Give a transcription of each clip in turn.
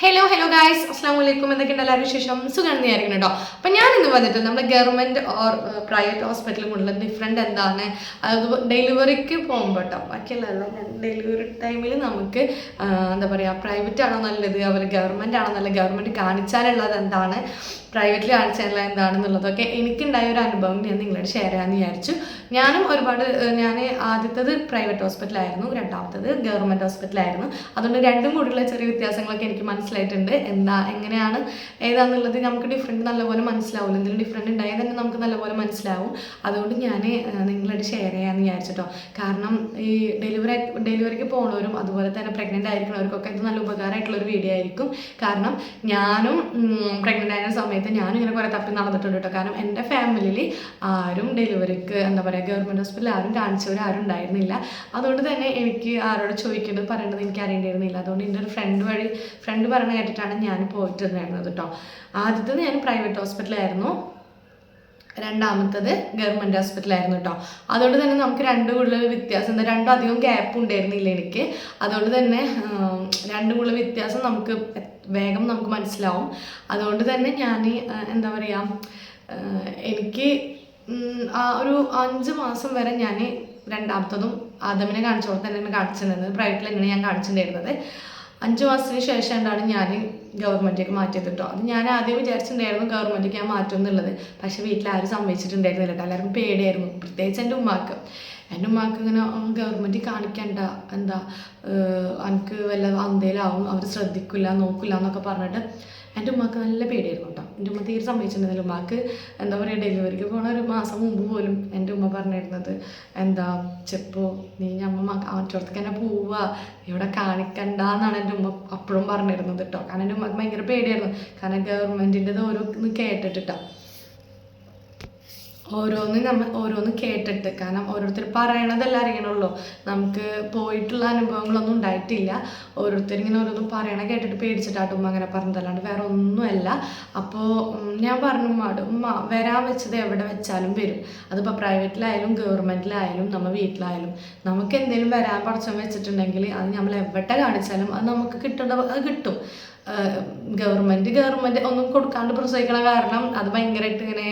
Hello hello guys അസ്സാം വലൈക്കും എന്തൊക്കെയുണ്ട് എല്ലാവരും വിശേഷം? സുഖം വിചാരിക്കണം കേട്ടോ അപ്പം ഞാൻ ഇന്ന് വന്നിട്ട് നമ്മുടെ ഗവൺമെന്റ് ഓർ പ്രൈവറ്റ് ഹോസ്പിറ്റലുമുള്ള ഡിഫറെന്റ് എന്താണ്? അത് ഡെലിവറിക്ക് പോകുമ്പോൾ കേട്ടോ. ബാക്കിയല്ല ഡെലിവറി ടൈമിൽ നമുക്ക് എന്താ പറയുക പ്രൈവറ്റ് ആണോ നല്ലത്? അതുപോലെ ഗവൺമെന്റ് ആണോ നല്ലത്? ഗവൺമെന്റ് കാണിച്ചാലുള്ളത് എന്താണ്? പ്രൈവറ്റിൽ കാണിച്ചാലുള്ള എന്താണെന്നുള്ളതൊക്കെ എനിക്കുണ്ടായ ഒരു അനുഭവം ഞാൻ നിങ്ങളോട് ഷെയർ ചെയ്യാമെന്ന് വിചാരിച്ചു. ഞാനും ഒരുപാട് ഞാൻ ആദ്യത്തത് പ്രൈവറ്റ് ഹോസ്പിറ്റലായിരുന്നു രണ്ടാമത്തത് ഗവൺമെന്റ് ഹോസ്പിറ്റലായിരുന്നു അതുകൊണ്ട് രണ്ടും കൂടിയുള്ള ചെറിയ വ്യത്യാസങ്ങളൊക്കെ എനിക്ക് മനസ്സിലായിട്ടുണ്ട്. എന്താ എങ്ങനെയാണ് ഏതാന്നുള്ളത് നമുക്ക് ഡിഫറെന്റ് നല്ലപോലെ മനസ്സിലാവും. എന്തെങ്കിലും ഡിഫറെന്റ് ഉണ്ടായാൽ തന്നെ നമുക്ക് നല്ലപോലെ മനസ്സിലാവും. അതുകൊണ്ട് ഞാൻ നിങ്ങളോട് ഷെയർ ചെയ്യാമെന്ന് വിചാരിച്ചിട്ടോ. കാരണം ഈ ഡെലിവറി ഡെലിവറിക്ക് പോണവരും അതുപോലെ തന്നെ പ്രഗ്നന്റ് ആയിരിക്കുന്നവർക്കൊക്കെ ഇത് നല്ല ഉപകാരമായിട്ടുള്ള ഒരു വീഡിയോ ആയിരിക്കും. കാരണം ഞാനും പ്രഗ്നന്റ് ആയ സമയത്ത് ഞാനും ഇങ്ങനെ കുറേ തപ്പി നടന്നിട്ടുണ്ട് കേട്ടോ. കാരണം എന്റെ ഫാമിലിയിൽ ആരും ഡെലിവറിക്ക് എന്താ പറയുക ഗവൺമെന്റ് ഹോസ്പിറ്റലിൽ ആരും കാണിച്ചവർ ആരും ഉണ്ടായിരുന്നില്ല. അതുകൊണ്ട് തന്നെ എനിക്ക് ആരോട് ചോദിക്കേണ്ടത് പറയേണ്ടത് എനിക്ക് അറിയേണ്ടിയിരുന്നില്ല. അതുകൊണ്ട് എന്റെ ഒരു ഫ്രണ്ട് വഴി ഫ്രണ്ട് പറഞ്ഞ കേട്ടിട്ടാണ് ഞാൻ പോയിട്ടുണ്ടായിരുന്നത് കേട്ടോ. ആദ്യത്തേത് ഞാൻ പ്രൈവറ്റ് ഹോസ്പിറ്റലായിരുന്നു രണ്ടാമത്തത് ഗവൺമെന്റ് ഹോസ്പിറ്റലായിരുന്നു കേട്ടോ. അതുകൊണ്ട് തന്നെ നമുക്ക് രണ്ടും കൂടുതൽ വ്യത്യാസം എന്താ രണ്ടും അധികം ഗ്യാപ്പ് ഉണ്ടായിരുന്നില്ല എനിക്ക്. അതുകൊണ്ട് തന്നെ രണ്ടും കൂടുതൽ വ്യത്യാസം നമുക്ക് വേഗം നമുക്ക് മനസ്സിലാവും. അതുകൊണ്ട് തന്നെ ഞാൻ എന്താ പറയുക എനിക്ക് ആ ഒരു അഞ്ച് മാസം വരെ ഞാൻ രണ്ടാമത്തതും ആദമിനെ തന്നെ തന്നെയാണ് കാണിച്ചിട്ടുണ്ടായിരുന്നത് പ്രൈവറ്റിൽ തന്നെയാണ് ഞാൻ കാണിച്ചിട്ടുണ്ടായിരുന്നത്. അഞ്ച് മാസത്തിന് ശേഷമാണ് ഞാൻ ഗവൺമെന്റിലേക്ക് മാറ്റിയത് കേട്ടോ അത് ഞാൻ ആദ്യം വിചാരിച്ചിട്ടുണ്ടായിരുന്നു ഗവൺമെന്റിലേക്ക് ഞാൻ മാറ്റും എന്നുള്ളത്. പക്ഷേ വീട്ടിൽ ആരും സമ്മതിച്ചിട്ടുണ്ടായിരുന്നില്ല എല്ലാവർക്കും പേടിയായിരുന്നു. പ്രത്യേകിച്ച് എന്റെ ഉമ്മാക്ക്. എന്റെ ഉമ്മാക്ക് ഇങ്ങനെ ഗവൺമെന്റ് കാണിക്കണ്ട എന്താ എനിക്ക് വല്ല അന്തേലാവും അവർ ശ്രദ്ധിക്കില്ല നോക്കില്ല എന്നൊക്കെ പറഞ്ഞിട്ട് എന്റെ ഉമ്മക്ക് നല്ല പേടിയായിരുന്നു കേട്ടോ. എന്റെ ഉമ്മ തീരെ സമ്മതിച്ചിട്ടുണ്ടായിരുന്നില്ല ഉമ്മാക്ക് എന്താ പറയുക ഡെലിവറിക്ക് പോണ ഒരു മാസം മുമ്പ് പോലും എന്റെ ഉമ്മ പറഞ്ഞിരുന്നത് എന്താ ചെപ്പോ നീ ഞമ്മ മറ്റോടത്തേക്ക് തന്നെ പോവുക ഇവിടെ കാണിക്കണ്ട എന്നാണ് എന്റെ ഉമ്മ അപ്പോഴും പറഞ്ഞിരുന്നത് കേട്ടോ. കാരണം എന്റെ ഉമ്മക്ക് ഭയങ്കര പേടിയായിരുന്നു. കാരണം ഗവൺമെന്റിന്റെത് ഓരോന്ന് കേട്ടിട്ടിട്ടോ. ഓരോന്ന് നമ്മൾ ഓരോന്ന് കേട്ടിട്ട്. കാരണം ഓരോരുത്തർ പറയണതെല്ലാം അറിയണമല്ലോ നമുക്ക് പോയിട്ടുള്ള അനുഭവങ്ങളൊന്നും ഉണ്ടായിട്ടില്ല. ഓരോരുത്തർ ഇങ്ങനെ ഓരോന്നും പറയണ കേട്ടിട്ട് പേടിച്ചിട്ടാട്ടും അങ്ങനെ പറഞ്ഞതല്ലാണ്ട് വേറെ ഒന്നുമല്ല. അപ്പോൾ ഞാൻ പറഞ്ഞു ഉമ്മാട് ഉമ്മ വരാൻ വെച്ചത് എവിടെ വെച്ചാലും വരും. അതിപ്പോൾ പ്രൈവറ്റിലായാലും ഗവൺമെന്റിലായാലും നമ്മൾ വീട്ടിലായാലും നമുക്ക് എന്തെങ്കിലും വരാൻ പഠിച്ചം വെച്ചിട്ടുണ്ടെങ്കിൽ അത് നമ്മൾ എവിടെ കാണിച്ചാലും അത് നമുക്ക് കിട്ടേണ്ട കിട്ടും. ഗവൺമെന്റ് ഗവൺമെന്റ് ഒന്നും കൊടുക്കാണ്ട് പ്രസവിക്കണ കാരണം അത് ഭയങ്കരമായിട്ട് ഇങ്ങനെ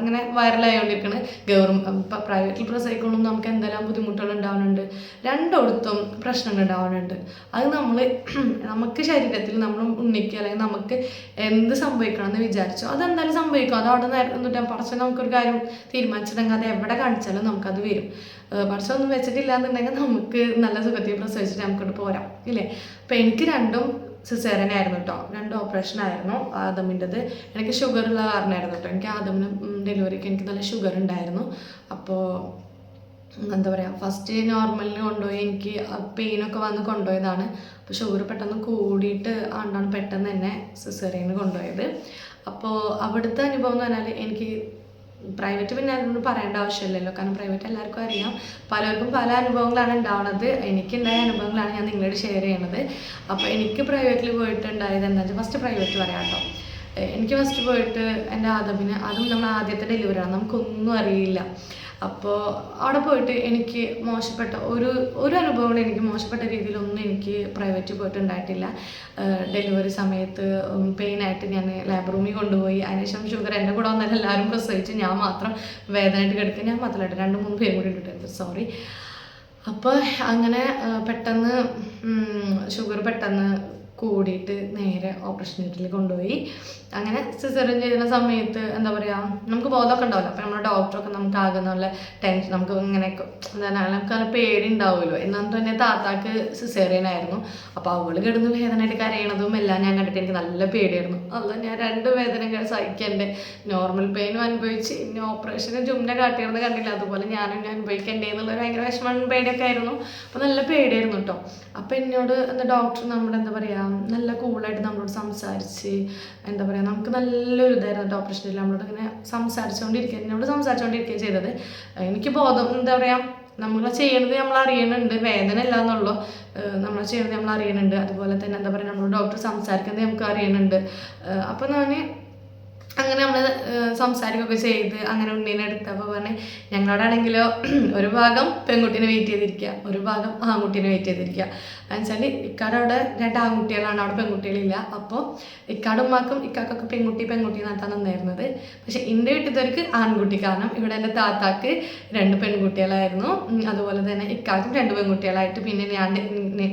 ഇങ്ങനെ വൈറലായോണ്ടിരിക്കണ്. ഗവൺമെന്റ് പ്രൈവറ്റിൽ പ്രസവിക്കുമ്പോൾ നമുക്ക് എന്തെല്ലാം ബുദ്ധിമുട്ടുകൾ ഉണ്ടാവുന്നുണ്ട് രണ്ടിടത്തും പ്രശ്നങ്ങൾ ഉണ്ടാവുന്നുണ്ട് അത് നമ്മൾ നമുക്ക് ശരീരത്തിൽ നമ്മൾ ഉണ്ണിക്കുക അല്ലെങ്കിൽ നമുക്ക് എന്ത് സംഭവിക്കണം എന്ന് വിചാരിച്ചോ അതെന്തായാലും സംഭവിക്കും. അത് അവിടെ നിന്നിട്ട് പഠിച്ച നമുക്കൊരു കാര്യം തീരുമാനിച്ചിട്ടുണ്ടെങ്കിൽ അത് എവിടെ കാണിച്ചാലും നമുക്കത് വരും. പഠിച്ച ഒന്നും വെച്ചിട്ടില്ല എന്നുണ്ടെങ്കിൽ നമുക്ക് നല്ല സുഖത്തിൽ പ്രസവിച്ചിട്ട് നമുക്കിട്ട് പോരാം. ഇല്ലേ? അപ്പം എനിക്ക് രണ്ടും സിസേറിയൻ ആയിരുന്നു കേട്ടോ. രണ്ട് ഓപ്പറേഷൻ ആയിരുന്നു ആദമിന്റെത്. എനിക്ക് ഷുഗർ ഉള്ള കാരണമായിരുന്നു കേട്ടോ. എനിക്ക് ആദമിന് ഡെലിവറിക്ക് എനിക്ക് നല്ല ഷുഗർ ഉണ്ടായിരുന്നു. അപ്പോൾ എന്താ പറയുക ഫസ്റ്റ് നോർമലിന് കൊണ്ടുപോയി എനിക്ക് പെയിനൊക്കെ വന്ന് കൊണ്ടുപോയതാണ്. അപ്പോൾ ഷുഗർ പെട്ടെന്ന് കൂടിയിട്ട് ആണ്ടാണ് പെട്ടെന്ന് തന്നെ സിസേറിയന് കൊണ്ടുപോയത്. അപ്പോൾ അവിടുത്തെ അനുഭവം എന്ന് പറഞ്ഞാൽ എനിക്ക് പ്രൈവറ്റ് പിന്നെ അതിനോട് പറയേണ്ട ആവശ്യമില്ലല്ലോ. കാരണം പ്രൈവറ്റ് എല്ലാവർക്കും അറിയാം. പലർക്കും പല അനുഭവങ്ങളാണ് ഉണ്ടാവുന്നത് എനിക്കുണ്ടായ അനുഭവങ്ങളാണ് ഞാൻ നിങ്ങളോട് ഷെയർ ചെയ്യണത്. അപ്പോൾ എനിക്ക് പ്രൈവറ്റിൽ പോയിട്ട് പോയിട്ടുണ്ടായത് എന്താ വെച്ചാൽ ഫസ്റ്റ് പ്രൈവറ്റ് പറയാം കേട്ടോ എനിക്ക് ഫസ്റ്റ് പോയിട്ട് എന്റെ ആദമിന് അതും നമ്മൾ ആദ്യത്തെ ഡെലിവറിയാണ് നമുക്കൊന്നും അറിയില്ല. അപ്പോൾ അവിടെ പോയിട്ട് എനിക്ക് മോശപ്പെട്ട ഒരു ഒരു അനുഭവം എനിക്ക് മോശപ്പെട്ട രീതിയിലൊന്നും എനിക്ക് പ്രൈവറ്റിൽ പോയിട്ട് ഉണ്ടായിട്ടില്ല ഡെലിവറി സമയത്ത് പെയിൻ ആയിട്ട് ഞാൻ ലാബ് റൂമിൽ കൊണ്ടുപോയി. അതിനുശേഷം ഷുഗർ എന്റെ കൂടെ വന്നാൽ എല്ലാവരും പ്രസവിച്ച്. ഞാൻ മാത്രം വേദനയായിട്ട് കിടക്കുക. ഞാൻ മാത്രമായിട്ട് രണ്ട് മൂന്ന് പേരും കൂടി ഇട്ടിട്ടുണ്ട് സോറി അപ്പോൾ അങ്ങനെ പെട്ടെന്ന് ഷുഗർ പെട്ടെന്ന് കൂടിയിട്ട് നേരെ ഓപ്പറേഷൻ തിയേറ്ററിൽ കൊണ്ടുപോയി. അങ്ങനെ സിസറിൻ ചെയ്യുന്ന സമയത്ത് എന്താ പറയുക നമുക്ക് ബോധമൊക്കെ ഉണ്ടാവില്ല. അപ്പോൾ നമ്മുടെ ഡോക്ടറൊക്കെ നമുക്ക് ആകെ നല്ല ടെൻഷൻ നമുക്ക് ഇങ്ങനെ പറയുക നമുക്ക് നല്ല പേടി ഉണ്ടാവുമല്ലോ. എന്നാൽ തന്നെ താത്താക്ക് സിസേറിയനായിരുന്നു അപ്പോൾ അവൾ കിടന്ന് വേദനയായിട്ട് കരയണതും എല്ലാം ഞാൻ കണ്ടിട്ട് എനിക്ക് നല്ല പേടിയായിരുന്നു. അത് ഞാൻ രണ്ട് വേദനകൾ സഹിക്കണ്ടേ. നോർമൽ പെയിനും അനുഭവിച്ച് ഇനി ഓപ്പറേഷന് ചുമന കാട്ടിയിരുന്നത് കണ്ടില്ല. അതുപോലെ ഞാനും ഞാൻ അനുഭവിക്കണ്ടേ എന്നുള്ള ഭയങ്കര വിഷമം പേടിയൊക്കെ ആയിരുന്നു. അപ്പോൾ നല്ല പേടിയായിരുന്നു കേട്ടോ. അപ്പോൾ എന്നോട് എന്താ ഡോക്ടർ നമ്മുടെ എന്താ പറയുക നല്ല കൂളായിട്ട് നമ്മളോട് സംസാരിച്ച് എന്താ പറയുക നമുക്ക് നല്ലൊരു ഇതായിരുന്നു ഓപ്പറേഷനിൽ നമ്മളോട് ഇങ്ങനെ സംസാരിച്ചുകൊണ്ടിരിക്കുക എന്നോട് സംസാരിച്ചുകൊണ്ടിരിക്കുകയും ചെയ്തത്. എനിക്ക് ബോധം എന്താ പറയുക നമ്മൾ ചെയ്യണത് നമ്മൾ അറിയണുണ്ട്. വേദന ഇല്ല എന്നുള്ളൂ. നമ്മൾ ചെയ്യണത് നമ്മൾ അറിയണുണ്ട്. അതുപോലെ തന്നെ എന്താ പറയുക നമ്മൾ ഡോക്ടർ സംസാരിക്കുന്നത് നമുക്ക് അറിയണുണ്ട്. അപ്പോൾ ഞാൻ അങ്ങനെ നമ്മൾ സംസാരിക്കുകയൊക്കെ ചെയ്ത് അങ്ങനെ ഉണ്ണീനെ എടുത്തപ്പോൾ പറഞ്ഞ് ഞങ്ങളോടാണെങ്കിലോ ഒരു ഭാഗം പെൺകുട്ടീനെ വെയിറ്റ് ചെയ്തിരിക്കുക ഒരു ഭാഗം ആൺകുട്ടീനെ വെയിറ്റ് ചെയ്തിരിക്കുക എന്നുവെച്ചാൽ ഇക്കാട് അവിടെ രണ്ട് ആൺകുട്ടികളാണ് അവിടെ പെൺകുട്ടികളില്ല. അപ്പോൾ ഇക്കാട് ഉമ്മാക്കും ഇക്കാക്കൊക്കെ പെൺകുട്ടി പെൺകുട്ടി നടത്താൻ നിന്നായിരുന്നത് പക്ഷെ എന്റെ വീട്ടിലത്തേക്ക് ആൺകുട്ടി കാരണം ഇവിടെ എന്റെ താത്താക്ക് രണ്ട് പെൺകുട്ടികളായിരുന്നു. അതുപോലെ തന്നെ ഇക്കാക്കും രണ്ട് പെൺകുട്ടികളായിട്ട് പിന്നെ ഞാൻ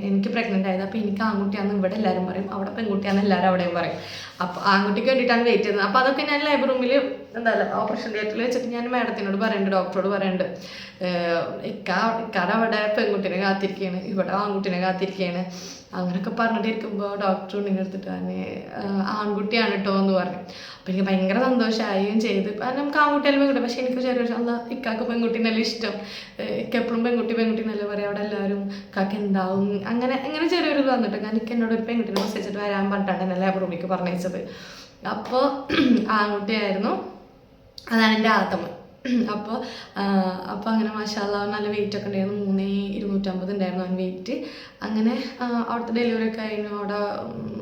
എനിക്ക് പ്രഗ്നന്റ് ആയത്. അപ്പോൾ എനിക്ക് ആൺകുട്ടിയാണെന്ന് ഇവിടെ എല്ലാവരും പറയും അവിടെ പെൺകുട്ടിയാണെന്ന് എല്ലാവരും അവിടെയും പറയും. അപ്പോൾ ആൺകുട്ടിക്ക് വേണ്ടിയിട്ടാണ് വെയിറ്റ് ചെയ്യുന്നത്. അപ്പോൾ അതൊക്കെ ഞാൻ ലേബർ റൂമിൽ എന്താ ഓപ്പറേഷൻ തിയേറ്ററിൽ വെച്ചിട്ട് ഞാൻ മാഡത്തിനോട് പറയുന്നുണ്ട് ഡോക്ടറോട് പറയുന്നുണ്ട് ഇക്ക ഇക്കാടെ അവിടെ പെൺകുട്ടീനെ കാത്തിരിക്കുകയാണ് ഇവിടെ ആൺകുട്ടീനെ കാത്തിരിക്കുകയാണ് അങ്ങനെയൊക്കെ പറഞ്ഞിട്ട് ഇരിക്കുമ്പോൾ ഡോക്ടർ ഉണ്ടെങ്കിൽ എടുത്തിട്ട് തന്നെ ആൺകുട്ടിയാണ് കേട്ടോ എന്ന് പറഞ്ഞു. അപ്പം എനിക്ക് ഭയങ്കര സന്തോഷമായും ചെയ്ത്. കാരണം നമുക്ക് ആൺകുട്ടിയാലും പെൺകുട്ടി പക്ഷേ എനിക്ക് ചെറിയ അല്ല ഇക്കാക്ക് പെൺകുട്ടീനല്ലേ ഇഷ്ടം. ഇക്ക എപ്പോഴും പെൺകുട്ടി പെൺകുട്ടി എന്നല്ലേ പറയാം അവിടെ എല്ലാവരും ഇക്കാക്ക് എന്താവും. അങ്ങനെ അങ്ങനെ ചെറിയൊരു ഇത് വന്നിട്ട് കാരണം എനിക്ക് എന്നോട് ഒരു പെൺകുട്ടീനെ മെസ്സേജിട്ട് വരാൻ പറഞ്ഞിട്ടാണ് എന്നെ റൂമിലേക്ക് പറഞ്ഞയച്ചത്. അപ്പോൾ ആൺകുട്ടിയായിരുന്നു. അതാണ് എന്റെ മോൻ അപ്പോൾ അപ്പോൾ അങ്ങനെ മാഷാല്ല നല്ല വെയിറ്റ് ഒക്കെ ഉണ്ടായിരുന്നു. മൂന്നേ ഇരുന്നൂറ്റമ്പത് ഉണ്ടായിരുന്നു അവൻ വെയിറ്റ് അങ്ങനെ ആ, അവിടുത്തെ ഡെലിവറി ഒക്കെ കഴിഞ്ഞു. അവിടെ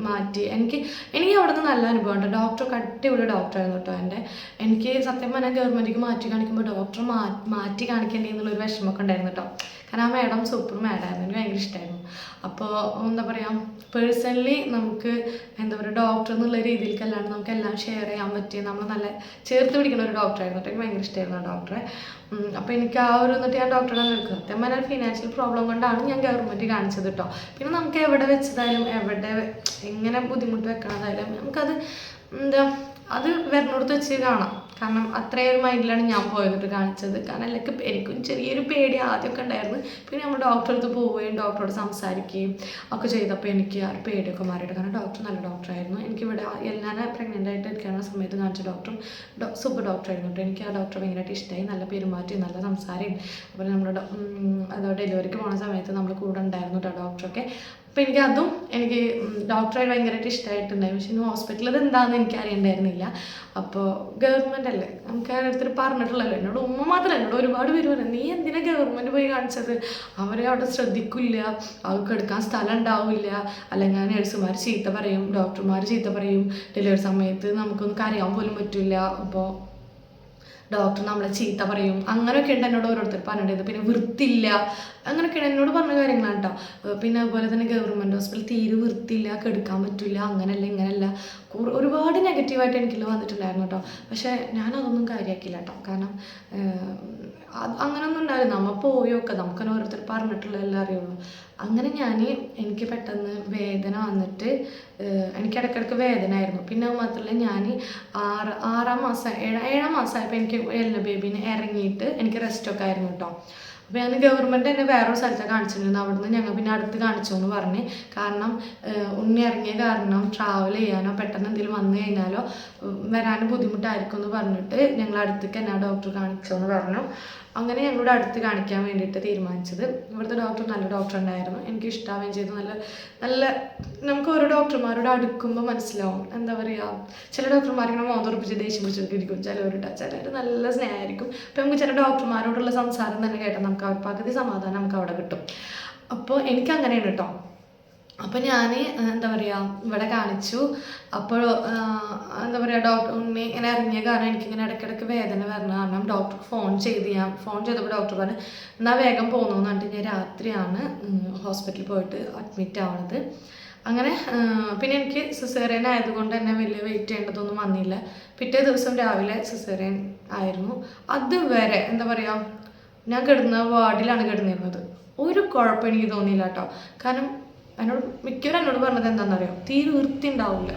മാറ്റി. എനിക്ക് എനിക്ക് അവിടെ നല്ല അനുഭവം ഉണ്ട്. ഡോക്ടറൊക്കെ അടിപൊളി ഡോക്ടറായിരുന്നു കേട്ടോ എന്റെ. എനിക്ക് സത്യം പറഞ്ഞാൽ ഗവൺമെന്റിക്ക് മാറ്റി കാണിക്കുമ്പോൾ ഡോക്ടർ മാറ്റി കാണിക്കേണ്ടി എന്നുള്ളൊരു വിഷമമൊക്കെ ഉണ്ടായിരുന്നു കേട്ടോ. കാരണം ആ മാഡം സൂപ്പർ മാഡമായിരുന്നു എനിക്ക് ഭയങ്കര ഇഷ്ടമായിരുന്നു അപ്പോൾ എന്താ പറയുക പേഴ്സണലി നമുക്ക് എന്താ പറയുക ഡോക്ടർ എന്നുള്ള രീതിയിലേക്കല്ലാണ്ട് നമുക്ക് എല്ലാം ഷെയർ ചെയ്യാൻ പറ്റിയ നമ്മൾ നല്ല ചേർത്ത് പിടിക്കുന്ന ഒരു ഡോക്ടറായിരുന്നു കേട്ടോ. എനിക്ക് ഭയങ്കര ഇഷ്ടമായിരുന്നു ആ ഡോക്ടറെ. അപ്പോൾ എനിക്ക് ആ ഒരു എന്നിട്ട് ഞാൻ ഡോക്ടറെ നിൽക്കുക സത്യം പറഞ്ഞാൽ ഫിനാൻഷ്യൽ പ്രോബ്ലം കൊണ്ടാണ് ഞാൻ ഗവൺമെന്റ് കാണിച്ചത് കേട്ടോ പിന്നെ നമുക്ക് എവിടെ വെച്ചതായാലും എവിടെ എങ്ങനെ ബുദ്ധിമുട്ട് വെക്കണതായാലും നമുക്കത് എന്താ അത് വരുന്നിടത്ത് വെച്ച് കാണാം. കാരണം അത്രയും ഒരു മൈൻഡിലാണ് ഞാൻ പോയിട്ട് കാണിച്ചത്. കാരണം എനിക്ക് എനിക്കും ചെറിയൊരു പേടി ആദ്യമൊക്കെ ഉണ്ടായിരുന്നു. പിന്നെ നമ്മൾ ഡോക്ടറെ അടുത്ത് പോവുകയും ഡോക്ടറോട് സംസാരിക്കുകയും ഒക്കെ ചെയ്തപ്പോൾ എനിക്ക് ആ ഒരു പേടിയൊക്കെ മാറിയിട്ട് കാരണം ഡോക്ടർ നല്ല ഡോക്ടറായിരുന്നു എനിക്കിവിടെ ഞാൻ പ്രഗ്നന്റ് ആയിട്ട് ഇരിക്കുന്ന സമയത്ത് കാണിച്ച ഡോക്ടർ സൂപ്പർ ഡോക്ടറായിരുന്നു കേട്ടോ. എനിക്ക് ആ ഡോക്ടറെ ഭയങ്കരമായിട്ട് ഇഷ്ടമായി നല്ല പെരുമാറ്റം നല്ല സംസാരവും അപ്പോൾ നമ്മുടെ അതോ ഡെലിവറിക്ക് പോകുന്ന സമയത്ത് നമ്മൾ കൂടെ ഉണ്ടായിരുന്നു കേട്ടോ ഡോക്ടറൊക്കെ അപ്പോൾ എനിക്ക് അതും എനിക്ക് ഡോക്ടറെ ഭയങ്കരമായിട്ട് ഇഷ്ടമായിട്ടുണ്ടായി പക്ഷെ ഇനി ഹോസ്പിറ്റലിൽ എന്താണെന്ന് എനിക്ക് അറിയണ്ടായിരുന്നില്ല. അപ്പോൾ ഗവൺമെന്റ് അല്ലേ? നമുക്ക് അടുത്തൊരു പറഞ്ഞിട്ടുള്ളല്ലോ എന്നോട് ഉമ്മ മാത്രമല്ല എന്നോട് ഒരുപാട് പേര് പറഞ്ഞു നീ എന്തിനാ ഗവൺമെന്റ് പോയി കാണിച്ചത്? അവരെ അവിടെ ശ്രദ്ധിക്കില്ല. അവർക്ക് എടുക്കാൻ സ്ഥലം ഉണ്ടാവില്ല. അല്ലെങ്കിൽ ഞാൻ നഴ്സുമാർ ചീത്ത പറയും ഡോക്ടർമാർ ചീത്ത പറയും. ഡെലിവറി സമയത്ത് നമുക്കൊന്നും കരയാൻ പോലും പറ്റില്ല. അപ്പോൾ ഡോക്ടർ നമ്മളെ ചീത്ത പറയും. അങ്ങനെയൊക്കെ ഉണ്ട് എന്നോട് ഓരോരുത്തർ പറഞ്ഞിട്ടത്. പിന്നെ വൃത്തിയില്ല. അങ്ങനെയൊക്കെയാണ് എന്നോട് പറഞ്ഞ കാര്യങ്ങളാണ് കേട്ടോ പിന്നെ അതുപോലെ തന്നെ ഗവൺമെന്റ് ഹോസ്പിറ്റൽ തീരെ വൃത്തിയില്ല കെടുക്കാൻ പറ്റില്ല അങ്ങനെയല്ല ഇങ്ങനെയല്ല ഒരുപാട് നെഗറ്റീവായിട്ട് എനിക്കില്ല വന്നിട്ടുണ്ടായിരുന്നു കേട്ടോ പക്ഷേ ഞാൻ ഞാനതൊന്നും കാര്യമാക്കില്ല കേട്ടോ കാരണം അങ്ങനെയൊന്നും ഉണ്ടാവില്ല നമ്മൾ പോയൊക്കെ നമുക്കങ്ങനെ ഓരോരുത്തർ പറഞ്ഞിട്ടുള്ള എല്ലാം അറിയുള്ളൂ. അങ്ങനെ ഞാൻ എനിക്ക് പെട്ടെന്ന് വേദന വന്നിട്ട് എനിക്ക് ഇടയ്ക്കിടയ്ക്ക് വേദനയായിരുന്നു. പിന്നെ അത് മാത്രമല്ല ഞാൻ ആറ് ആറാം മാസം ഏഴാം ഏഴാം മാസമായപ്പോൾ എനിക്ക് എല്ല ബേബീനെ ഇറങ്ങിയിട്ട് എനിക്ക് റെസ്റ്റൊക്കെ ആയിരുന്നു കേട്ടോ അപ്പോൾ ഞാൻ ഗവൺമെന്റ് എന്നെ വേറൊരു സ്ഥലത്താണ് കാണിച്ചിരുന്നത് അവിടുന്ന് ഞങ്ങൾ പിന്നെ അടുത്ത് കാണിച്ചു എന്ന് പറഞ്ഞ്. കാരണം ഉണ്ണി ഇറങ്ങിയ കാരണം ട്രാവൽ ചെയ്യാനോ പെട്ടെന്ന് എന്തെങ്കിലും വന്നു കഴിഞ്ഞാലോ വരാൻ ബുദ്ധിമുട്ടായിരിക്കും എന്ന് പറഞ്ഞിട്ട് ഞങ്ങൾ അടുത്തേക്ക് എന്നാ ഡോക്ടർ കാണിച്ചോ എന്ന് പറഞ്ഞു. അങ്ങനെ ഞങ്ങളുടെ അടുത്ത് കാണിക്കാൻ വേണ്ടിയിട്ട് തീരുമാനിച്ചത്. ഇവിടുത്തെ ഡോക്ടർ നല്ല ഡോക്ടർ ഉണ്ടായിരുന്നു. എനിക്ക് ഇഷ്ടാവുകയും ചെയ്തു. നല്ല നല്ല നമുക്ക് ഓരോ ഡോക്ടർമാരോട് അടുക്കുമ്പോൾ മനസ്സിലാവും. എന്താ പറയുക ചില ഡോക്ടർമാർ ഇങ്ങനെ മോന്തുറപ്പിച്ച് ദേഷ്യം പിടിച്ചിരിക്കും ഇരിക്കും. ചിലവരുടെ ചിലർ നല്ല സ്നേഹമായിരിക്കും. അപ്പം നമുക്ക് ചില ഡോക്ടർമാരോടുള്ള സംസാരം തന്നെ കേട്ടാൽ നമുക്ക് അവർ പകുതി സമാധാനം നമുക്ക് അവിടെ കിട്ടും. അപ്പോൾ എനിക്ക് അങ്ങനെയാണ് കേട്ടോ. അപ്പോൾ ഞാൻ എന്താ പറയുക ഇവിടെ കാണിച്ചു. അപ്പോൾ എന്താ പറയുക ഡോക്ടർ ഉണ്ണി ഇങ്ങനെ ഇറങ്ങിയ കാരണം എനിക്കിങ്ങനെ ഇടയ്ക്കിടയ്ക്ക് വേദന വരണ കാരണം ഡോക്ടർ ഫോൺ ചെയ്ത് ഞാൻ ഫോൺ ചെയ്തപ്പോൾ ഡോക്ടർ പറഞ്ഞു എന്നാൽ വേഗം പോകുന്നു പറഞ്ഞിട്ട് ഞാൻ രാത്രിയാണ് ഹോസ്പിറ്റലിൽ പോയിട്ട് അഡ്മിറ്റ് ആവുന്നത് അങ്ങനെ പിന്നെ എനിക്ക് സിസേറിയൻ ആയതുകൊണ്ട് തന്നെ വലിയ വെയിറ്റ് ചെയ്യേണ്ടതൊന്നും വന്നില്ല. പിറ്റേ ദിവസം രാവിലെ സിസേറിയൻ ആയിരുന്നു. അതുവരെ എന്താ പറയുക ഞാൻ കിടന്ന വാർഡിലാണ് കിടന്നിരുന്നത്. ഒരു കുഴപ്പം എനിക്ക് തോന്നിയില്ല കേട്ടോ. കാരണം എന്നോട് മിക്കവരും എന്നോട് പറഞ്ഞത് എന്താണെന്നറിയോ? തീരെ വൃത്തി ഉണ്ടാവില്ല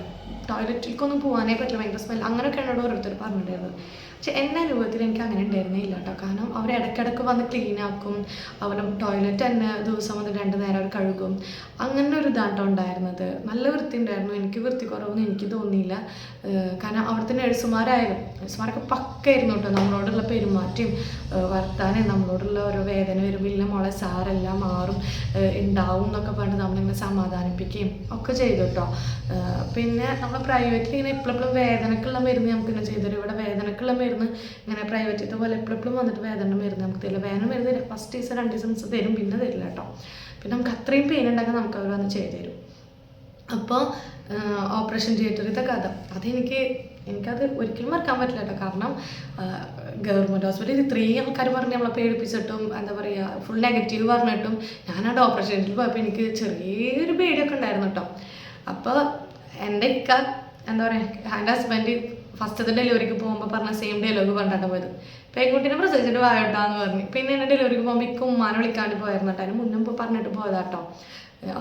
ടോയ്ലറ്റിലേക്കൊന്നും പോകാനേ പറ്റില്ല ഭയങ്കര സ്മെൽ അങ്ങനെയൊക്കെ എന്നോട് ഓരോരുത്തർ പറഞ്ഞിട്ടുണ്ടായിരുന്നത്. പക്ഷെ എന്റെ അനുഭവത്തിൽ എനിക്ക് അങ്ങനെ ഉണ്ടായിരുന്നേ ഇല്ല കേട്ടോ. കാരണം അവർ ഇടയ്ക്കിടയ്ക്ക് വന്ന് ക്ലീൻ ആക്കും. അവരുടെ ടോയ്ലറ്റ് തന്നെ ദിവസം വന്ന് രണ്ട് നേരം അവർ കഴുകും. അങ്ങനെ ഒരു ഇതാട്ടോ ഉണ്ടായിരുന്നത്. നല്ല വൃത്തി ഉണ്ടായിരുന്നു എനിക്ക് വൃത്തി കുറവൊന്നും എനിക്ക് തോന്നിയില്ല. കാരണം അവിടുത്തെ നഴ്സുമാരായാലും നഴ്സുമാരൊക്കെ പക്കായിരുന്നു കേട്ടോ. നമ്മളോടുള്ള പെരുമാറ്റം വർത്താനം നമ്മളോടുള്ള ഓരോ വേദന വരുമ്പോൾ ഇല്ല മോളെ സാരെല്ലാം മാറും. ഉണ്ടാവും എന്നൊക്കെ പറഞ്ഞ് നമ്മളിങ്ങനെ സമാധാനിപ്പിക്കുകയും ഒക്കെ ചെയ്തു കേട്ടോ. പിന്നെ നമ്മൾ പ്രൈവറ്റിൽ ഇങ്ങനെ എപ്പോഴെപ്പോഴും വേദനക്കുള്ള മരുന്ന് നമുക്ക് ഇങ്ങനെ ചെയ്തു തരും. ഇവിടെ വേദനക്കുള്ള മരുന്ന് ഇങ്ങനെ പ്രൈവറ്റിത്തെ പോലെ എപ്പോഴെപ്പോഴും വന്നിട്ട് വേദന മരുന്ന് നമുക്ക് തരില്ല. വേദന മരുന്ന് ഫസ്റ്റ് ദിവസം രണ്ട് ദിവസം തരും. പിന്നെ തരില്ല കേട്ടോ. പിന്നെ നമുക്ക് അത്രയും പെയിൻ ഉണ്ടെങ്കിൽ നമുക്ക് അവർ വന്ന് ചെയ്തു തരും. അപ്പോൾ ഓപ്പറേഷൻ തിയേറ്ററിലത്തെ കഥ. അതെനിക്ക് എനിക്കത് ഒരിക്കലും മറക്കാൻ പറ്റില്ല കേട്ടോ. കാരണം ഗവൺമെന്റ് ഹോസ്പിറ്റലിൽ ഇത്രയും ആൾക്കാർ പറഞ്ഞ് നമ്മളെ പേടിപ്പിച്ചിട്ടും എന്താ പറയുക ഫുൾ നെഗറ്റീവ് പറഞ്ഞിട്ടും ഞാനവിടെ ഓപ്പറേഷൻ തിയേറ്ററിൽ പോയപ്പോൾ എനിക്ക് ചെറിയൊരു പേടിയൊക്കെ ഉണ്ടായിരുന്നു കേട്ടോ. അപ്പോൾ എന്റെ ഇക്ക എന്താ പറയുക എന്റെ ഹസ്ബൻഡ് ഫസ്റ്റത്തെ ഡെലിവറിക്ക് പോകുമ്പോൾ പറഞ്ഞ സെയിം ഡയലോഗ് പറഞ്ഞിട്ട് പോയത് പെൺകുട്ടീനെ പ്രസവിച്ചിട്ട് വായോട്ടാന്ന് പറഞ്ഞു. പിന്നെ എന്നെ ഡെലിവറിക്ക് പോകുമ്പോൾ ഇക്ക ഉമ്മാനെ വിളിക്കാണ്ട് പോയിരുന്നു കേട്ടോ. അതിന് മുന്നേ പറഞ്ഞിട്ട് പോയതാട്ടോ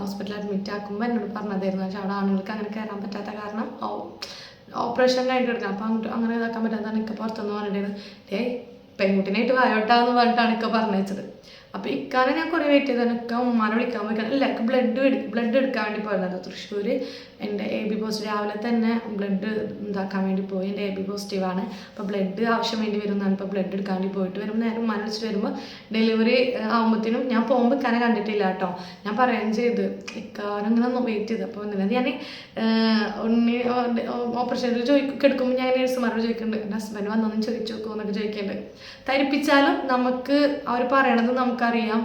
ഹോസ്പിറ്റലിൽ അഡ്മിറ്റ് ആക്കുമ്പോൾ എന്നോട് പറഞ്ഞതായിരുന്നു. പക്ഷെ അവിടെ ആണുങ്ങൾക്ക് അങ്ങനെ കയറാൻ പറ്റാത്ത കാരണം ഓപ്പറേഷൻ കഴിഞ്ഞിട്ട് എടുക്കാം അപ്പം അങ്ങോട്ട് അങ്ങനെ ഇതാക്കാൻ പറ്റാത്തതാണ് ഇക്ക പുറത്തുനിന്ന് പറഞ്ഞിട്ടുണ്ടായിരുന്നു ഏയ് പെൺകുട്ടീനായിട്ട് വായോട്ടാന്ന് പറഞ്ഞിട്ടാണ് ഇക്ക പറഞ്ഞത് അപ്പോൾ ഇക്കാനെ ഞാൻ കുറേ വെയിറ്റ് ചെയ്താൽ ഇക്ക ഉമ്മാനെ വിളിക്കാൻ പോയിക്കാൻ ഇല്ല ബ്ലഡ് ബ്ലഡ് എടുക്കാൻ വേണ്ടി പോയിരുന്നത് തൃശ്ശൂർ എന്റെ എ ബി പോസിറ്റീവ് രാവിലെ തന്നെ ബ്ലഡ് ഇതാക്കാൻ വേണ്ടി പോയി. എന്റെ എ ബി പോസിറ്റീവാണ് അപ്പോൾ ബ്ലഡ് ആവശ്യം വേണ്ടി വരുന്നതാണ്. ഇപ്പോൾ ബ്ലഡ് എടുക്കാൻ വേണ്ടി പോയിട്ട് വരുമ്പോൾ നേരം ഉമ്മാനെ വിളിച്ചിട്ട് വരുമ്പോൾ ഡെലിവറി ആകുമ്പോഴത്തേനും ഞാൻ പോകുമ്പോൾ ഇക്കാനെ കണ്ടിട്ടില്ല കേട്ടോ. ഞാൻ പറയുകയും ചെയ്ത്. ഇക്കാനങ്ങനെ വെയിറ്റ് ചെയ്ത്. അപ്പോൾ എന്നിട്ട് ഞാൻ ഉണ്ണി ഓപ്പറേഷനിൽ ചോദിക്കും എടുക്കുമ്പോൾ ഞാൻ നേഴ്സുമാരോട് ചോദിക്കുന്നുണ്ട് എന്റെ ഹസ്ബൻഡ് വന്നൊന്നും ചോദിച്ചു നോക്കുമോ ചോദിക്കുന്നുണ്ട് തരിപ്പിച്ചാലും നമുക്ക് അവർ പറയണത് നമുക്കറിയാം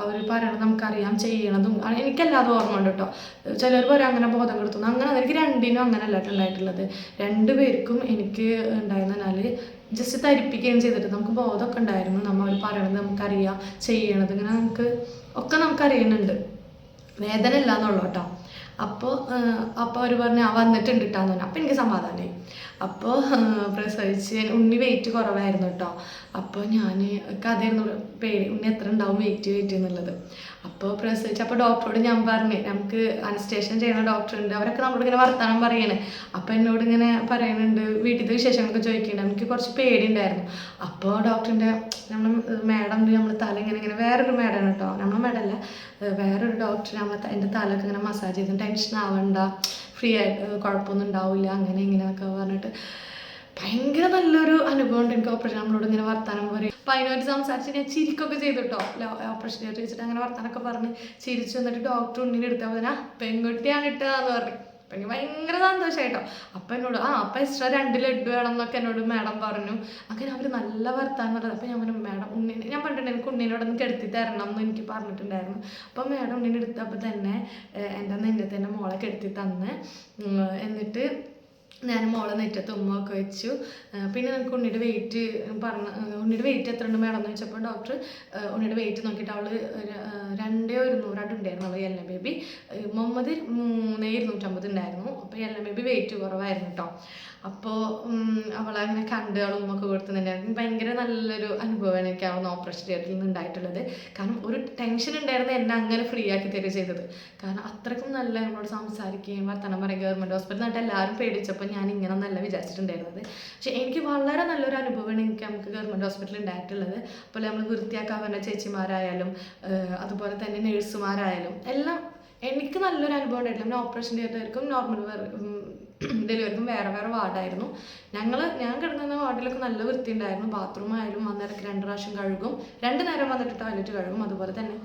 അവർ പറയണത് നമുക്കറിയാം ചെയ്യണതും എനിക്കല്ലാതെ ഓർമ്മ ഉണ്ട് കേട്ടോ. ചിലർ പറയും അങ്ങനെ ബോധം കെടുത്തുന്നു. അങ്ങനെ എനിക്ക് രണ്ടിനും അങ്ങനെ അല്ല ഉണ്ടായിട്ടുള്ളത്. രണ്ട് പേർക്കും എനിക്ക് ഉണ്ടായിരുന്നാൽ ജസ്റ്റ് തരിപ്പിക്കുകയും ചെയ്തിട്ട് നമുക്ക് ബോധമൊക്കെ ഉണ്ടായിരുന്നു. നമ്മൾ അവർ പറയണത് നമുക്കറിയാം ചെയ്യണത് ഇങ്ങനെ നമുക്ക് ഒക്കെ നമുക്കറിയുന്നുണ്ട്. വേദന ഇല്ലാന്നുള്ളൂ കേട്ടോ. അപ്പോൾ അപ്പോൾ അവർ പറഞ്ഞു ആ വന്നിട്ടുണ്ട് കേട്ടാന്ന് പറഞ്ഞു. അപ്പോൾ എനിക്ക് സമാധാനമായി അപ്പോൾ പ്രസവിച്ച് ഉണ്ണി വെയിറ്റ് കുറവായിരുന്നു കേട്ടോ അപ്പോൾ ഞാൻ കഥയായിരുന്നു പേടി ഉണ്ണി എത്ര ഉണ്ടാവും വെയിറ്റ് വെയിറ്റ് എന്നുള്ളത്. അപ്പോൾ പ്രസവിച്ച് അപ്പോൾ ഡോക്ടറോട് ഞാൻ പറഞ്ഞു നമുക്ക് അനസ്റ്റേഷൻ ചെയ്യുന്ന ഡോക്ടർ ഉണ്ട്. അവരൊക്കെ നമ്മളോട് ഇങ്ങനെ വർത്തമാനം പറയണേ. അപ്പോൾ എന്നോട് ഇങ്ങനെ പറയുന്നുണ്ട് വീട്ടിലത്തെ വിശേഷങ്ങളൊക്കെ ചോദിക്കുന്നുണ്ട് എനിക്ക് കുറച്ച് പേടി ഉണ്ടായിരുന്നു അപ്പോൾ ഡോക്ടറിന്റെ നമ്മൾ മാഡം നമ്മൾ തല ഇങ്ങനെ ഇങ്ങനെ വേറൊരു മാഡമാണ് കേട്ടോ നമ്മൾ മാഡമല്ല വേറൊരു ഡോക്ടർ നമ്മൾ എന്റെ തലയൊക്കെ ഇങ്ങനെ മസാജ് ചെയ്ത് ടെൻഷൻ ആവണ്ട. ഫ്രീ ആയിട്ട് കുഴപ്പമൊന്നും ഉണ്ടാവില്ല അങ്ങനെ ഇങ്ങനെയൊക്കെ പറഞ്ഞിട്ട് ഭയങ്കര നല്ലൊരു അനുഭവം ഉണ്ട് എനിക്ക് ഓപ്പറേഷൻ നമ്മളോട് ഇങ്ങനെ വർത്താനം പറയും. അപ്പം അതിനോട് സംസാരിച്ച് ഞാൻ ചിരിക്കൊക്കെ ചെയ്തു കേട്ടോ ഓപ്പറേഷൻ ചെയ്തിട്ട് അങ്ങനെ വർത്താനൊക്കെ പറഞ്ഞ് ചിരിച്ചു വന്നിട്ട് ഡോക്ടർ ഉണ്ണിനെ എടുത്താൽ പറഞ്ഞാൽ പെൺകുട്ടിയാണ് ഇട്ടതെന്ന് പറഞ്ഞു. അപ്പം എനിക്ക് ഭയങ്കര സന്തോഷമായിട്ടോ അപ്പം എന്നോട് ആ അപ്പം എക്സ്ട്രാ രണ്ട് ലഡ്ഡു വേണം എന്നൊക്കെ എന്നോട് മാഡം പറഞ്ഞു. അങ്ങനെ അവർ നല്ല വർത്താനം പറഞ്ഞത്. അപ്പം ഞാൻ പറഞ്ഞു മാഡം ഉണ്ണിനെ ഞാൻ പറഞ്ഞിട്ടുണ്ട് എനിക്ക് ഉണ്ണിനോട് ഒന്ന് കെടുത്തി തരണം എന്ന് എനിക്ക് പറഞ്ഞിട്ടുണ്ടായിരുന്നു. അപ്പം മാഡം ഉണ്ണിനെ എടുത്തപ്പോൾ തന്നെ എന്റെ നെഞ്ചത്ത് തന്നെ മോളെ കെടുത്തി തന്ന്. എന്നിട്ട് ഞാൻ മോളെ നെറ്റത്ത് ഒക്കെ വെച്ചു. പിന്നെ നമുക്ക് ഉണ്ണിയുടെ വെയിറ്റ് പറഞ്ഞ ഉണ്ണിയുടെ വെയിറ്റ് എത്ര ഉണ്ട് മാഡം എന്ന് ചോദിച്ചപ്പോൾ ഡോക്ടർ ഉണ്ണിയുടെ വെയിറ്റ് നോക്കിയിട്ട് അവൾ രണ്ടേ ഒരുന്നൂറായിട്ട് ഉണ്ടായിരുന്നു അപ്പോൾ എല്ലാം ബേബി മുഹമ്മദ് മൂന്നേ ഇരുന്നൂറ്റമ്പത് ഉണ്ടായിരുന്നു. അപ്പോൾ എല്ലാം ബേബി വെയിറ്റ് കുറവായിരുന്നു കേട്ടോ അപ്പോൾ അവളങ്ങനെ കണ്ടുകളും ഉമ്മൊക്കെ കൊടുത്തുന്നുണ്ടായിരുന്നു ഭയങ്കര നല്ലൊരു അനുഭവമാണ് എനിക്ക് ആ ഓപ്പറേഷൻ തിയേറ്ററിൽ നിന്ന് ഉണ്ടായിട്ടുള്ളത്. കാരണം ഒരു ടെൻഷൻ ഉണ്ടായിരുന്നു എന്നെ അങ്ങനെ ഫ്രീ ആക്കി തരിക ചെയ്തത്. കാരണം അത്രക്കും നല്ല നമ്മളോട് സംസാരിക്കുകയും വർത്തമാനം പറയും ഗവൺമെന്റ് ഹോസ്പിറ്റലിൽ എന്നിട്ട് എല്ലാവരും പേടിച്ചപ്പോൾ ഞാൻ ഇങ്ങനെ നല്ല വിചാരിച്ചിട്ടുണ്ടായിരുന്നത്. പക്ഷേ എനിക്ക് വളരെ നല്ലൊരു അനുഭവമാണ് എനിക്ക് നമുക്ക് ഗവൺമെന്റ് ഹോസ്പിറ്റലിൽ ഉണ്ടായിട്ടുള്ളത്. അപ്പോൾ നമ്മൾ വൃത്തിയാക്കാൻ വരുന്ന ചേച്ചിമാരായാലും അതുപോലെ തന്നെ നഴ്സുമാരായാലും എല്ലാം എനിക്ക് നല്ലൊരു അനുഭവം ഉണ്ടായിട്ടില്ല. പിന്നെ ഓപ്പറേഷൻ തിയേറ്ററിലും നോർമൽ ഡെലിവറിക്കും വേറെ വേറെ വാർഡായിരുന്നു. ഞങ്ങൾ ഞാൻ കിടക്കുന്ന വാർഡിലൊക്കെ നല്ല വൃത്തി ഉണ്ടായിരുന്നു ബാത്റൂം ആയാലും വന്നിടയ്ക്ക് രണ്ട് പ്രാവശ്യം കഴുകും. രണ്ട് നേരം വന്നിട്ട് ടോയ്ലറ്റ് കഴുകും. അതുപോലെ തന്നെ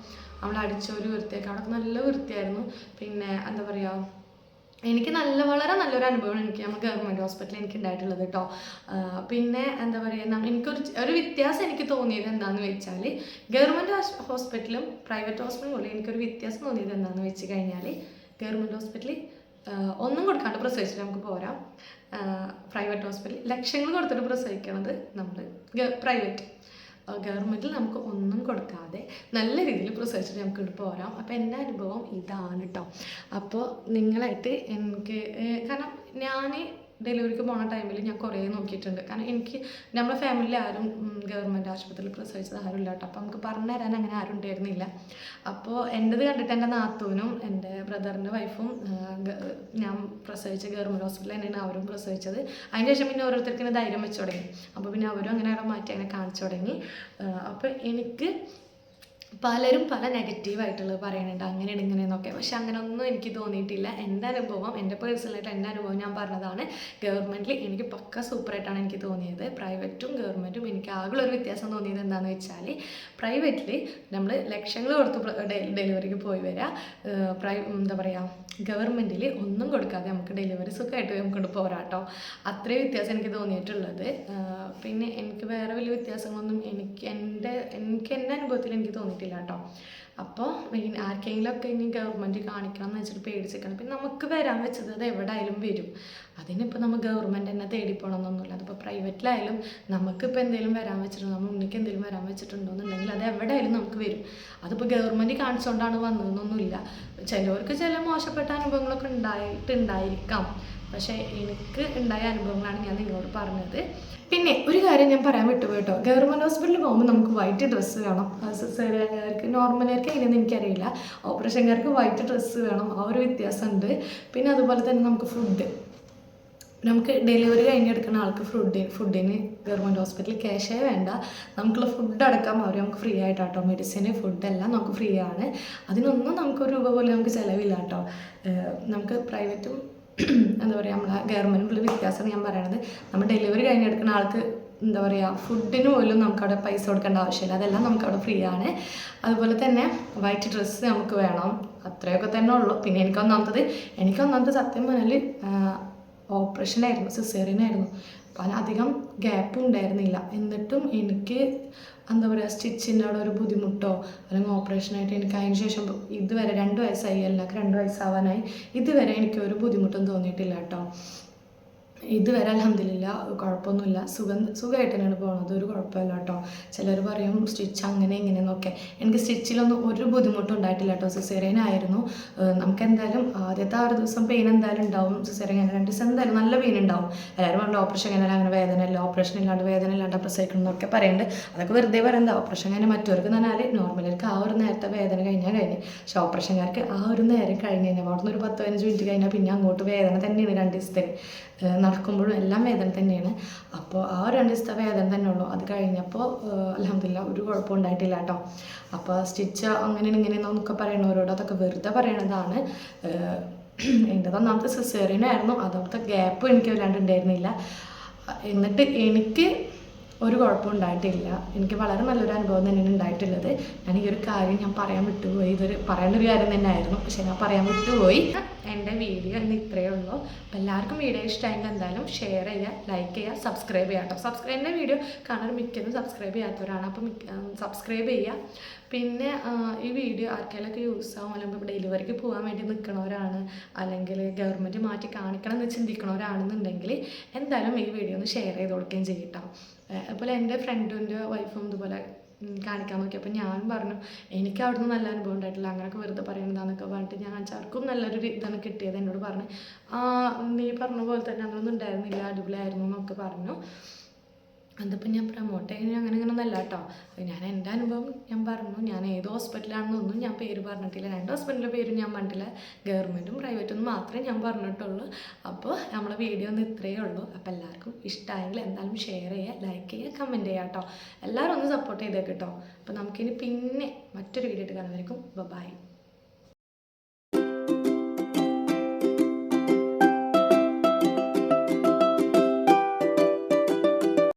നമ്മൾ അടിച്ചൊരു വൃത്തിയൊക്കെ അവിടെ നല്ല വൃത്തിയായിരുന്നു. പിന്നെ എന്താ പറയുക എനിക്ക് നല്ല വളരെ നല്ലൊരു അനുഭവമാണ് എനിക്ക് നമ്മൾ ഗവൺമെന്റ് ഹോസ്പിറ്റലിൽ എനിക്ക് ഉണ്ടായിട്ടുള്ളത് കേട്ടോ. പിന്നെ എന്താ പറയുക എനിക്കൊരു ഒരു വ്യത്യാസം എനിക്ക് തോന്നിയത് എന്താണെന്ന് വെച്ചാൽ ഗവൺമെന്റ് ഹോസ്പിറ്റലും പ്രൈവറ്റ് ഹോസ്പിറ്റലും എനിക്കൊരു വ്യത്യാസം തോന്നിയത് എന്താണെന്ന് വെച്ച് കഴിഞ്ഞാൽ ഗവൺമെന്റ് ഹോസ്പിറ്റലിൽ ഒന്നും കൊടുക്കാണ്ട് പ്രസവിച്ചിട്ട് നമുക്ക് പോരാം. പ്രൈവറ്റ് ഹോസ്പിറ്റലിൽ ലക്ഷങ്ങൾ കൊടുത്തിട്ട് പ്രസവിക്കണത് നമ്മൾ പ്രൈവറ്റ്. ഗവൺമെന്റിൽ നമുക്ക് ഒന്നും കൊടുക്കാതെ നല്ല രീതിയിൽ പ്രസവിച്ചിട്ട് നമുക്ക് ഇവിടെ പോരാം. അപ്പോൾ എന്റെ അനുഭവം ഇതാണ് കേട്ടോ അപ്പോൾ നിങ്ങളായിട്ട് എനിക്ക് കാരണം ഞാൻ ഡെലിവറിക്ക് പോണ ടൈമിൽ ഞാൻ കുറേ നോക്കിയിട്ടുണ്ട്. കാരണം എനിക്ക് നമ്മുടെ ഫാമിലിയിൽ ആരും ഗവൺമെന്റ് ആശുപത്രിയിൽ പ്രസവിച്ചത് ആരും ഇല്ല കേട്ടോ അപ്പോൾ നമുക്ക് പറഞ്ഞു തരാൻ അങ്ങനെ ആരും ഉണ്ടായിരുന്നില്ല. അപ്പോൾ എന്റെത് കണ്ടിട്ട് എന്റെ നാത്തൂനും എന്റെ ബ്രദറിന്റെ വൈഫും ഞാൻ പ്രസവിച്ച ഗവൺമെന്റ് ഹോസ്പിറ്റലിൽ തന്നെയാണ് അവരും പ്രസവിച്ചത്. അതിന് ശേഷം പിന്നെ ഓരോരുത്തർക്ക് ധൈര്യം വെച്ച് തുടങ്ങി. അപ്പോൾ പിന്നെ അവരും അങ്ങനെ അവിടെ മാറ്റി അങ്ങനെ കാണിച്ചു തുടങ്ങി. അപ്പോൾ എനിക്ക് പലരും പല നെഗറ്റീവായിട്ടുള്ളത് പറയുന്നുണ്ട് അങ്ങനെയാണ് ഇങ്ങനെയെന്നൊക്കെ. പക്ഷെ അങ്ങനെ ഒന്നും എനിക്ക് തോന്നിയിട്ടില്ല. എന്റെ അനുഭവം എന്റെ പേഴ്സണലായിട്ട് എന്റെ അനുഭവം ഞാൻ പറഞ്ഞതാണ് ഗവൺമെന്റിൽ എനിക്ക് പക്ക സൂപ്പറായിട്ടാണ് എനിക്ക് തോന്നിയത്. പ്രൈവറ്റും ഗവൺമെന്റും എനിക്ക് ആകെ ഒരു വ്യത്യാസം തോന്നിയത് എന്താണെന്ന് വെച്ചാൽ പ്രൈവറ്റിൽ നമ്മൾ ലക്ഷങ്ങൾ കൊടുത്ത് ഡെലിവറിക്ക് പോയി വരാം. പ്രൈ എന്താ പറയുക ഗവൺമെന്റിൽ ഒന്നും കൊടുക്കാതെ നമുക്ക് ഡെലിവറി സുഖമായിട്ട് നമുക്ക് പോരാട്ടോ അത്രയും വ്യത്യാസം എനിക്ക് തോന്നിയിട്ടുള്ളത്. പിന്നെ എനിക്ക് വേറെ വലിയ വ്യത്യാസങ്ങളൊന്നും എനിക്ക് എന്റെ എനിക്ക് എന്റെ അനുഭവത്തിൽ എനിക്ക് തോന്നിയിട്ടില്ല കേട്ടോ അപ്പോൾ ഇനി ആർക്കെങ്കിലുമൊക്കെ ഇനി ഗവൺമെന്റ് കാണിക്കണം എന്ന് വെച്ചിട്ട് പേടിച്ചിരിക്കണം. പിന്നെ നമുക്ക് വരാൻ വെച്ചത് അത് എവിടെ ആയാലും വരും. അതിനിപ്പോൾ നമ്മൾ ഗവൺമെന്റ് തന്നെ തേടി പോകണമെന്നൊന്നുമില്ല അതിപ്പോൾ പ്രൈവറ്റിലായാലും നമുക്കിപ്പോൾ എന്തെങ്കിലും വരാൻ വെച്ചിട്ടുണ്ടോ? നമ്മൾ ഉണ്ണിക്ക് എന്തെങ്കിലും വരാൻ വെച്ചിട്ടുണ്ടോയെന്നുണ്ടെങ്കിൽ അത് എവിടെ ആയാലും നമുക്ക് വരും. അതിപ്പോൾ ഗവൺമെന്റ് കാണിച്ചുകൊണ്ടാണ് വന്നതെന്നൊന്നുമില്ല. ചിലവർക്ക് ചില മോശപ്പെട്ട അനുഭവങ്ങളൊക്കെ ഉണ്ടായിട്ടുണ്ടായിരിക്കാം പക്ഷേ എനിക്ക് ഉണ്ടായ അനുഭവങ്ങളാണ് ഞാൻ നിങ്ങളോട് പറഞ്ഞത്. പിന്നെ ഒരു കാര്യം ഞാൻ പറയാൻ വിട്ടുപോയി കേട്ടോ ഗവൺമെന്റ് ഹോസ്പിറ്റലിൽ പോകുമ്പോൾ നമുക്ക് വൈറ്റ് ഡ്രസ്സ് വേണം. സിസേറിയൻകാർക്ക് നോർമലുകാർക്ക് എങ്ങനെയെന്ന് എനിക്കറിയില്ല. ഓപ്പറേഷൻകാർക്ക് വൈറ്റ് ഡ്രസ്സ് വേണം. ആ ഒരു വ്യത്യാസമുണ്ട്. പിന്നെ അതുപോലെ തന്നെ നമുക്ക് ഫുഡ് നമുക്ക് ഡെലിവറി കഴിഞ്ഞെടുക്കുന്ന ആൾക്ക് ഫുഡ് ഫുഡിന് ഗവൺമെന്റ് ഹോസ്പിറ്റലിൽ ക്യാഷേ വേണ്ട. നമുക്കുള്ള ഫുഡ് അടക്കം അവർ നമുക്ക് ഫ്രീ ആയിട്ട് കേട്ടോ മെഡിസിന് ഫുഡെല്ലാം നമുക്ക് ഫ്രീ ആണ്. അതിനൊന്നും നമുക്കൊരു രൂപ പോലും നമുക്ക് ചിലവില്ല കേട്ടോ നമുക്ക് പ്രൈവറ്റും എന്താ പറയുക നമ്മളെ ഗവൺമെന്റിലുള്ള വ്യത്യാസം ഞാൻ പറയണത്. നമ്മൾ ഡെലിവറി കഴിഞ്ഞെടുക്കുന്ന ആൾക്ക് എന്താ പറയുക ഫുഡിന് പോലും നമുക്കവിടെ പൈസ കൊടുക്കേണ്ട ആവശ്യമില്ല. അതെല്ലാം നമുക്കവിടെ ഫ്രീ ആണ്. അതുപോലെ തന്നെ വൈറ്റ് ഡ്രസ്സ് നമുക്ക് വേണം. അത്രയൊക്കെ തന്നെ ഉള്ളൂ. പിന്നെ എനിക്ക് ഒന്നാമത്തത് എനിക്ക് ഒന്നാമത്തെ സത്യം പറഞ്ഞാൽ ഓപ്പറേഷനായിരുന്നു സിസേറിയനായിരുന്നു അധികം ഗ്യാപ്പ് ഉണ്ടായിരുന്നില്ല. എന്നിട്ടും എനിക്ക് എന്താ പറയുക സ്റ്റിച്ചിന്റെ അവിടെ ഒരു ബുദ്ധിമുട്ടോ അല്ലെങ്കിൽ ഓപ്പറേഷനായിട്ട് എനിക്ക് അതിന് ശേഷം ഇതുവരെ രണ്ട് വയസ്സായി എല്ലാവർക്കും രണ്ട് വയസ്സാവാനായി. ഇതുവരെ എനിക്ക് ഒരു ബുദ്ധിമുട്ടും തോന്നിയിട്ടില്ല കേട്ടോ. ഇതുവരെ അലഹമില്ല കുഴപ്പമൊന്നുമില്ല. സുഖം സുഖമായിട്ട് തന്നെയാണ് പോകുന്നത് ഒരു കുഴപ്പമില്ല കേട്ടോ ചിലർ പറയും സ്റ്റിച്ച് അങ്ങനെ ഇങ്ങനെ ഇങ്ങനെയെന്നൊക്കെ എനിക്ക് സ്റ്റിച്ചിലൊന്നും ഒരു ബുദ്ധിമുട്ടും ഉണ്ടായിട്ടില്ല കേട്ടോ സിസേറിയൻ ആയിരുന്നു നമുക്ക് എന്തായാലും ആദ്യത്തെ ആറ് ദിവസം പെയിൻ എന്തായാലും ഉണ്ടാവും. സിസേറിയൻ അങ്ങനെ രണ്ട് ദിവസം എന്തായാലും നല്ല പെയിൻ ഉണ്ടാവും. എല്ലാവരും പറഞ്ഞു ഓപ്പറേഷൻ കഴിഞ്ഞാൽ അങ്ങനെ വേദന ഇല്ല. ഓപ്പറേഷൻ ഇല്ലാണ്ട് വേദന ഇല്ലാണ്ട് പ്രസവിക്കണം എന്നൊക്കെ പറയുന്നുണ്ട് അതൊക്കെ വെറുതെ പറയുന്നത് ഓപ്പറേഷൻ കഴിഞ്ഞാൽ മറ്റവർക്ക് എന്ന് പറഞ്ഞാൽ നോർമലർക്ക് ആ ഒരു നേരത്തെ വേദന കഴിഞ്ഞാൽ കഴിഞ്ഞ്. പക്ഷേ ഓപ്പറേഷൻകാർക്ക് ആ ഒരു നേരം കഴിഞ്ഞ് കഴിഞ്ഞാൽ അവിടെ നിന്ന് ഒരു പത്ത് പതിനഞ്ച് മിനിറ്റ് കഴിഞ്ഞാൽ പിന്നെ അങ്ങോട്ട് വേദന തന്നെയാണ് രണ്ട് ദിവസത്തിന്. നടക്കുമ്പോഴും എല്ലാം വേദന തന്നെയാണ്. അപ്പോൾ ആ രണ്ട് ദിവസത്തെ വേദന തന്നെ ഉള്ളൂ. അത് കഴിഞ്ഞപ്പോൾ അലഹമില്ല ഒരു കുഴപ്പം ഉണ്ടായിട്ടില്ല കേട്ടോ. അപ്പോൾ സ്റ്റിച്ച് അങ്ങനെ ഇങ്ങനെ ഇങ്ങനെയെന്നൊക്കെ പറയണവരോട് അതൊക്കെ വെറുതെ പറയണതാണ്. ഏഹ് എന്റെ ഒന്നാമത്തെ സിസേറിയനായിരുന്നു. അതോടത്തെ ഗ്യാപ്പ് എനിക്ക് വല്ലാണ്ട് ഉണ്ടായിരുന്നില്ല. എന്നിട്ട് എനിക്ക് ഒരു കുഴപ്പവും ഉണ്ടായിട്ടില്ല. എനിക്ക് വളരെ നല്ലൊരു അനുഭവം തന്നെയാണ് ഉണ്ടായിട്ടുള്ളത്. ഞാൻ ഈ ഒരു കാര്യം ഞാൻ പറയാൻ വിട്ടുപോയി. ഇതൊരു പറയേണ്ട ഒരു കാര്യം തന്നെ ആയിരുന്നു പക്ഷെ ഞാൻ പറയാൻ വിട്ടുപോയി. എന്റെ വീഡിയോ ഇന്ന് ഇത്രയേ ഉള്ളൂ. അപ്പോൾ എല്ലാവർക്കും വീഡിയോ ഇഷ്ടമായെങ്കിൽ എന്തായാലും ഷെയർ ചെയ്യുക ലൈക്ക് ചെയ്യുക സബ്സ്ക്രൈബ് ചെയ്യുക കേട്ടോ. സബ്സ്ക്രൈബ് എന്റെ വീഡിയോ കാണാൻ മിക്കതും സബ്സ്ക്രൈബ് ചെയ്യാത്തവരാണ്. അപ്പോൾ സബ്സ്ക്രൈബ് ചെയ്യുക. പിന്നെ ഈ വീഡിയോ ആർക്കെങ്കിലൊക്കെ യൂസ് ആവും. അല്ലെങ്കിൽ ഡെലിവറിക്ക് പോകാൻ വേണ്ടി നിൽക്കണവരാണ്. അല്ലെങ്കിൽ ഗവൺമെന്റ് മാറ്റി കാണിക്കണം എന്ന് ചിന്തിക്കണവരാണെന്നുണ്ടെങ്കിൽ എന്തായാലും ഈ വീഡിയോ ഒന്ന് ഷെയർ ചെയ്ത് കൊടുക്കുകയും ചെയ്യട്ടോ അതുപോലെ എന്റെ ഫ്രണ്ടിന്റെ വൈഫും ഇതുപോലെ കാണിക്കാൻ നോക്കി. അപ്പം ഞാൻ പറഞ്ഞു എനിക്ക് അവിടുന്ന് നല്ല അനുഭവം ഉണ്ടായിട്ടില്ല. അങ്ങനെയൊക്കെ വെറുതെ പറയുന്നതാന്നൊക്കെ പറഞ്ഞിട്ട് ഞാൻ ചർക്കും നല്ലൊരു ഇതാണ് കിട്ടിയത് എന്നോട് പറഞ്ഞു. ആ നീ പറഞ്ഞ പോലെ തന്നെ അങ്ങനൊന്നും ഉണ്ടായിരുന്നില്ല. അടിപൊളിയായിരുന്നു എന്നൊക്കെ പറഞ്ഞു. അതിപ്പോൾ ഞാൻ പ്രൊമോട്ട് ചെയ്യുന്ന അങ്ങനെ അങ്ങനെ ഒന്നല്ല കേട്ടോ ഞാൻ എന്റെ അനുഭവം ഞാൻ പറഞ്ഞു ഞാൻ ഏത് ഹോസ്പിറ്റലാണെന്നൊന്നും ഞാൻ പേര് പറഞ്ഞിട്ടില്ല. രണ്ട് ഹോസ്പിറ്റലിന്റെ പേരും ഞാൻ പറഞ്ഞിട്ടില്ല. ഗവൺമെന്റും പ്രൈവറ്റും മാത്രമേ ഞാൻ പറഞ്ഞിട്ടുള്ളൂ. അപ്പോൾ നമ്മളെ വീഡിയോ ഒന്ന് ഇത്രയേ ഉള്ളൂ. അപ്പോൾ എല്ലാവർക്കും ഇഷ്ടമായെങ്കിൽ എന്തായാലും ഷെയർ ചെയ്യുക ലൈക്ക് ചെയ്യുക കമന്റ് ചെയ്യുക കേട്ടോ എല്ലാവരും ഒന്ന് സപ്പോർട്ട് ചെയ്തേക്ക് കേട്ടോ അപ്പോൾ നമുക്കിനി പിന്നെ മറ്റൊരു വീഡിയോ ഇട്ട് കാണുന്നതായിരിക്കും ബൈ